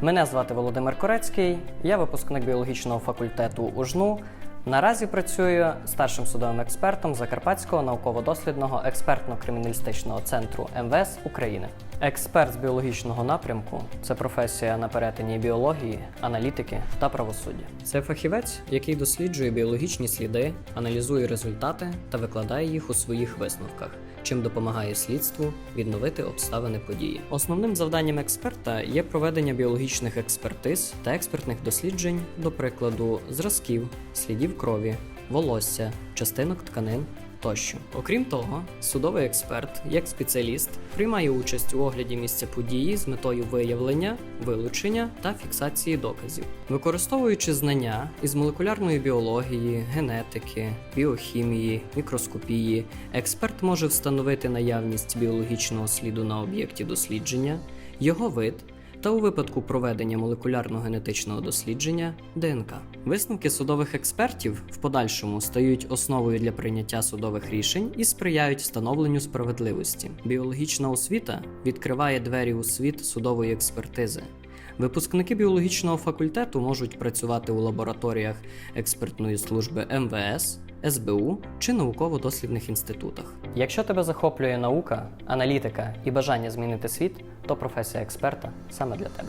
Мене звати Володимир Корецький, я випускник біологічного факультету УЖНУ. Наразі працюю старшим судовим експертом Закарпатського науково-дослідного експертно-криміналістичного центру МВС України. Експерт з біологічного напрямку це професія на перетині біології, аналітики та правосуддя. Це фахівець, який досліджує біологічні сліди, аналізує результати та викладає їх у своїх висновках, чим допомагає слідству відновити обставини події. Основним завданням експерта є проведення біологічних експертиз та експертних досліджень, до прикладу, зразків, слідів крові, волосся, частинок тканин. Тощо, окрім того, судовий експерт, як спеціаліст, приймає участь у огляді місця події з метою виявлення, вилучення та фіксації доказів, використовуючи знання із молекулярної біології, генетики, біохімії, мікроскопії, експерт може встановити наявність біологічного сліду на об'єкті дослідження, його вид та у випадку проведення молекулярно-генетичного дослідження ДНК. Висновки судових експертів в подальшому стають основою для прийняття судових рішень і сприяють встановленню справедливості. Біологічна освіта відкриває двері у світ судової експертизи. Випускники біологічного факультету можуть працювати у лабораторіях експертної служби МВС, СБУ чи науково-дослідних інститутах. Якщо тебе захоплює наука, аналітика і бажання змінити світ, то професія експерта саме для тебе.